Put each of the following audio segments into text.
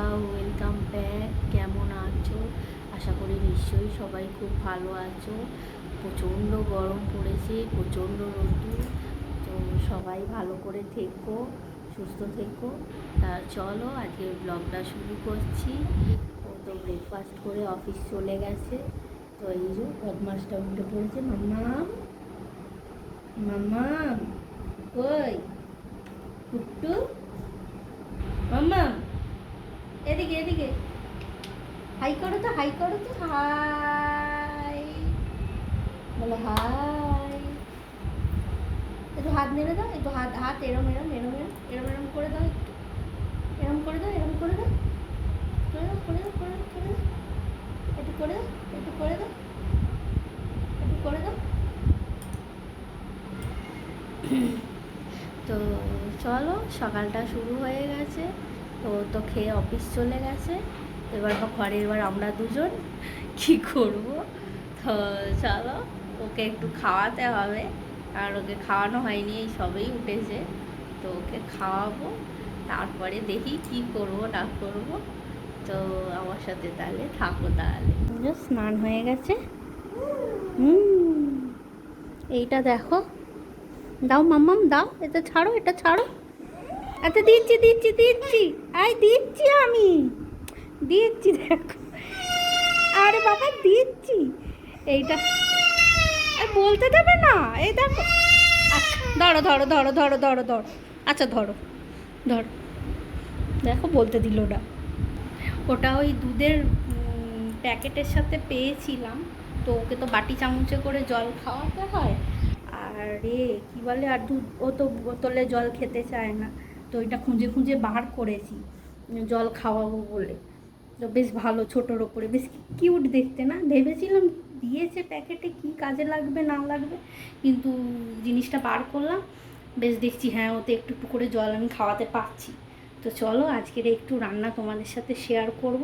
Welcome back কেমন আছো? আশা করি নিশ্চয়ই সবাই খুব ভালো আছো। প্রচণ্ড গরম পড়েছে, প্রচণ্ড রোদ্দুর। তো সবাই ভালো করে থেকো, সুস্থ থেকো। তা চলো আজকে ব্লগটা শুরু করছি। ও তো ব্রেকফাস্ট করে অফিস চলে গেছে। তো এই যে বদমাসটা উঠে পড়েছে, মাম্মাম। মাম্মাম, কই? টুকটু মাম্মাম। এদিকে এদিকে। হাই করো তো, হাই করো তো, হাই। বলো হাই। একটু হাত নেড়ে দাও, একটু হাত হাত এরম এরম এরম এরম এরম এরম করে দাও একটু। এরম করে দাও, এরম করে দাও। করে দাও করে দাও করে দাও করে দাও। একটু করে দাও, একটু করে দাও। একটু করে দাও। তো চলো, সকালটা শুরু হয়ে গেছে। তো তো খেয়ে অফিস চলে গেছে। এবার ঘরে এবার আমরা দুজন। কি করব? তো চলো, ওকে একটু খাওয়াতে হবে। আর ওকে খাওয়ানো হয়নি, এই সবেই উঠেছে। তো ওকে খাওয়াবো, তারপরে দেখি কি করব, না করব। তো আমার সাথে তাহলে থাকো তাহলে। স্নান হয়ে গেছে। হুম। এইটা দেখো। দাও মাম্মাম, দাও। এটা ছাড়ো এটা ছাড়ো। আচ্ছা দিচ্ছি দিচ্ছি দিচ্ছি। আই দিচ্ছি আমি। দিচ্ছি, দেখো। আরে বাবা, দিচ্ছি। এইটা। বলতে দেবে না। এই দেখো। আচ্ছা ধরো ধরো ধরো ধরো ধরো ধরো। আচ্ছা ধরো ধরো। দেখো, বলতে দিল না। ওটা ওই দুধের প্যাকেটের সাথে পেয়েছিলাম। তো ওকে তো বাটি চামচে করে জল খাওয়াতে হয়। আর, কী বলে? আর দুধ ও তো বোতলে জল খেতে চায় না। তো এটা খুঁজে খুঁজে বার করেছি, জল খাওয়াবো বলে। তো বেশ ভালো ছোটোর ওপরে, বেশ কিউট দেখতে না? ভেবেছিলাম দিয়েছে প্যাকেটে কি কাজে লাগবে, না লাগবে, কিন্তু জিনিসটা বার করলাম। বেশ দেখছি হ্যাঁ ওতে একটু একটু করে জল আমি খাওয়াতে পারছি। তো চলো, আজকের একটু রান্না তোমাদের সাথে শেয়ার করব।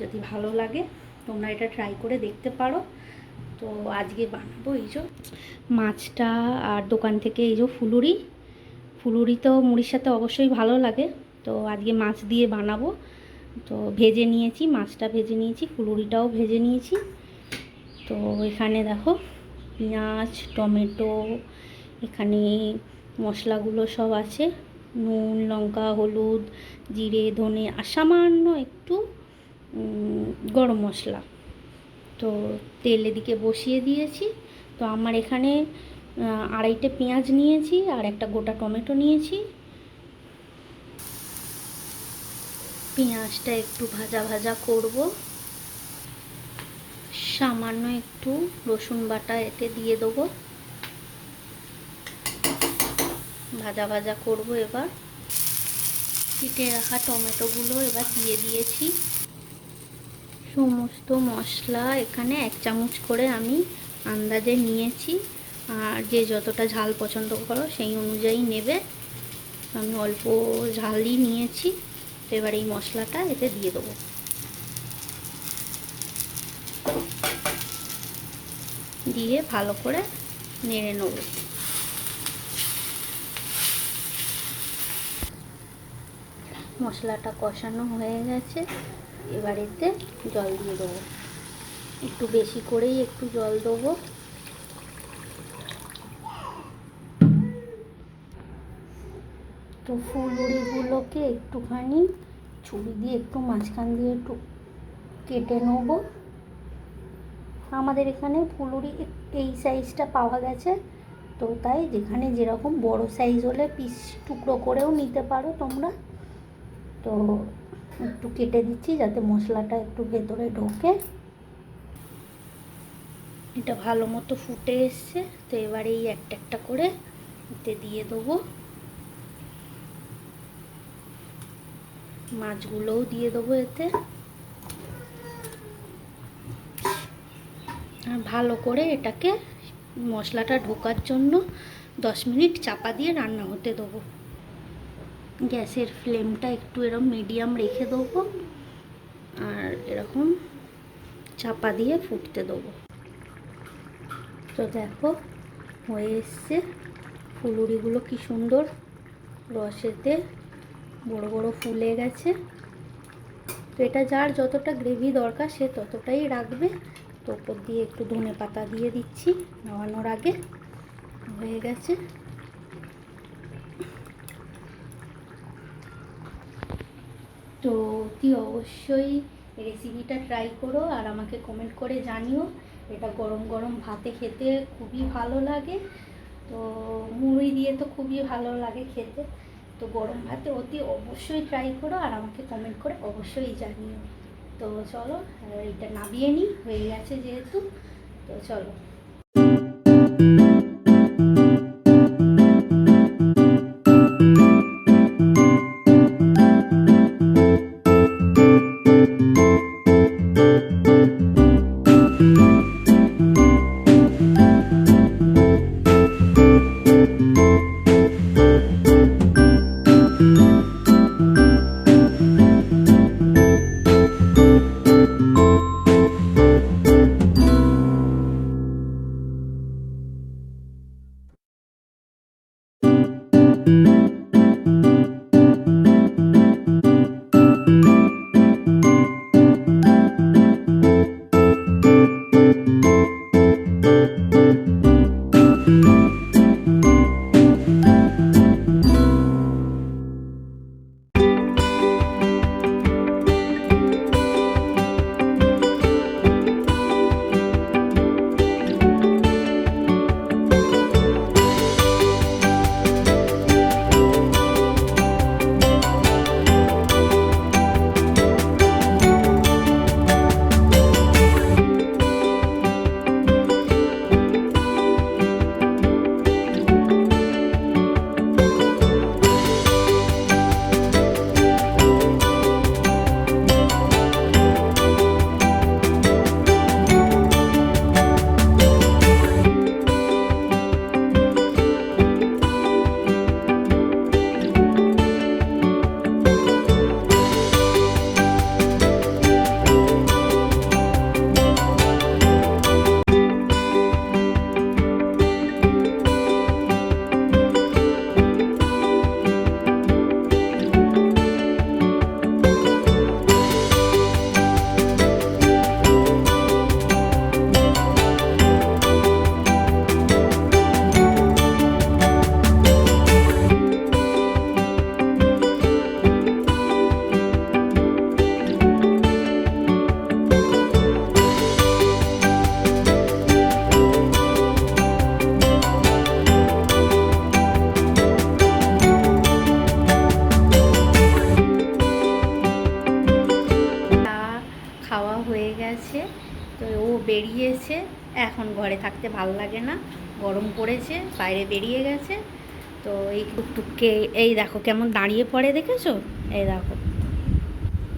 যদি ভালো লাগে, তোমরা এটা ট্রাই করে দেখতে পারো। তো আজকে বানাবো এই মাছটা আর দোকান থেকে এই যে ফুলুরি। ফুলুরি তো মুড়ির সাথে অবশ্যই ভালো লাগে। তো আজকে মাছ দিয়ে বানাবো। তো ভেজে নিয়েছি, মাছটা ভেজে নিয়েছি ফুলুরিটাও ভেজে নিয়েছি। তো এখানে দেখো পেঁয়াজ, টমেটো, এখানে মশলাগুলো সব আছে। নুন, লঙ্কা, হলুদ, জিরে, ধনে, আর সামান্য একটু গরম মশলা। তো তেল এদিকে বসিয়ে দিয়েছি। তো আমার এখানে আড়াইটে পেঁয়াজ নিয়েছি আর একটা গোটা টমেটো নিয়েছি। পেঁয়াজটা একটু ভাজা ভাজা করব। সামান্য একটু রসুন বাটা এতে দিয়ে দেবো। ভাজা ভাজা করব এবার। কেটে রাখা টমেটোগুলো এবার দিয়ে দিয়েছি। সমস্ত মশলা এখানে এক চামচ করে আমি আন্দাজে নিয়েছি। আর যে যতটা ঝাল পছন্দ করো সেই অনুযায়ী নেবে। আমি অল্প ঝালই নিয়েছি, তো এবার এই মশলাটা এতে দিয়ে দেবো। দিয়ে ভালো করে নেড়ে নেব। মশলাটা কষানো হয়ে গেছে, এবার এতে জল দিয়ে দেবো। একটু বেশি করেই একটু জল দেবো। তো ফুলুরিগুলোকে একটুখানি ছুরি দিয়ে একটু মাঝখান দিয়ে একটু কেটে নেব। আমাদের এখানে ফুলুরি এই সাইজটা পাওয়া গেছে। তো তাই যেখানে যেরকম বড় সাইজ হলে পিস টুকরো করেও নিতে পারো তোমরা। তো একটু কেটে দিচ্ছি যাতে মশলাটা একটু ভেতরে ঢোকে। এটা ভালো মতো ফুটে এসছে। তো এবারে এই একটা একটা করে দিয়ে দেবো। মাছগুলোও দিয়ে দেবো এতে। আর ভালো করে এটাকে মশলাটা ঢোকার জন্য দশ মিনিট চাপা দিয়ে রান্না হতে দেবো। গ্যাসের ফ্লেমটা একটু এরকম মিডিয়াম রেখে দেবো আর এরকম চাপা দিয়ে ফুটতে দেবো। তো দেখো, হয়ে এসছে। ফুলুরিগুলো কি সুন্দর রসেতে বড় বড় ফুলে গেছে। তো এটা যার যতটা গ্রেভি দরকার সে ততটাই রাখবে। তো ওপর দিয়ে একটু ধনে পাতা দিয়ে দিচ্ছি নামানোর আগে। হয়ে গেছে। তো তুই অবশ্যই রেসিপিটা ট্রাই করো আর আমাকে কমেন্ট করে জানিও। এটা গরম গরম ভাতে খেতে খুবই ভালো লাগে। তো মুড়ি দিয়ে তো খুবই ভালো লাগে খেতে। তো গরম ভাতে অতি অবশ্যই ট্রাই করো আর আমাকে কমেন্ট করে অবশ্যই জানিও। তো চলো এটা নামিয়ে নিই, হয়ে গেছে যেহেতু। তো চলো। বেরিয়েছে। এখন ঘরে থাকতে ভালো লাগে না। গরম পড়েছে, বাইরে বেরিয়ে গেছে। তো এই টুকটুককে, এই দেখো কেমন দাঁড়িয়ে পড়ে দেখেছ? এই দেখো।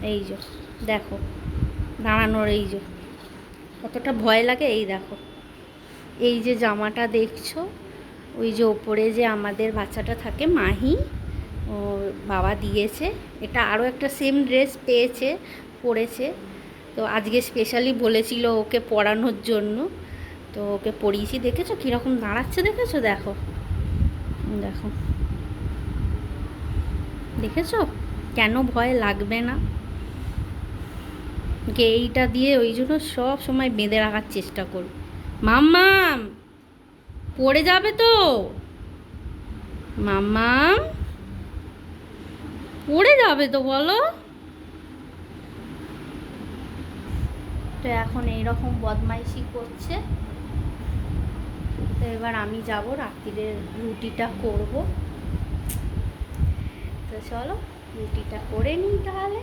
এই যে, দেখো, দাঁড়ানোর এই যে, কতটা ভয় লাগে, এই দেখো। এই যে জামাটা দেখছ, ওই যে ওপরে যে আমাদের বাচ্চাটা থাকে, মাহি ও বাবা দিয়েছে। এটা আরও একটা সেম ড্রেস পেয়েছে, পরেছে। তো আজকে স্পেশালি বলেছিল ওকে পড়ানোর জন্য। তো ওকে পড়িয়েছি, দেখেছ? কীরকম দাঁড়াচ্ছে দেখেছ? দেখো। দেখো। দেখেছ? কেন ভয় লাগবে না? ওকে এইটা দিয়ে ওই জন্য সব সময় বেঁধে রাখার চেষ্টা করি। মাম্মাম, পড়ে যাবে তো? মাম্মাম, পড়ে যাবে তো বলো? তো এখন এইরকম বদমাইশি করছে। তো এবার আমি যাব, রাত্রিরের রুটিটা করব। তো চলো, রুটিটা করে নিই তাহলে।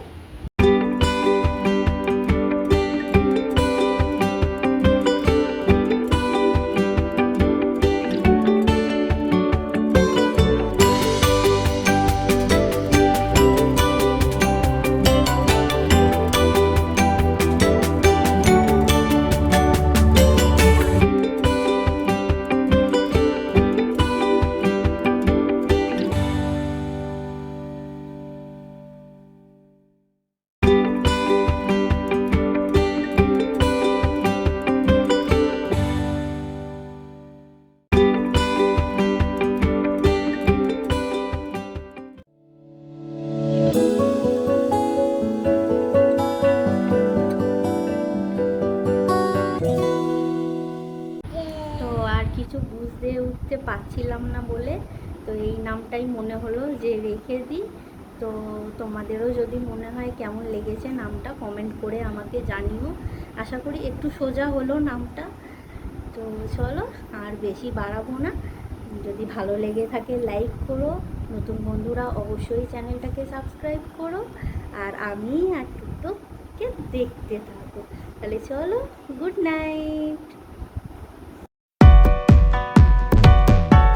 পারছিলাম না বলে, তো এই নামটাই মনে হলো যে রেখে দিই। তো তোমাদেরও যদি মনে হয় কেমন লেগেছে নামটা কমেন্ট করে আমাকে জানিও। আশা করি একটু সোজা হলো নামটা। তো চলো, আর বেশি বাড়াবো না। যদি ভালো লেগে থাকে লাইক করো। নতুন বন্ধুরা অবশ্যই চ্যানেলটাকে সাবস্ক্রাইব করো। আর আমি আর টুকটুককে দেখতে থাকো। তাহলে চলো গুড নাইট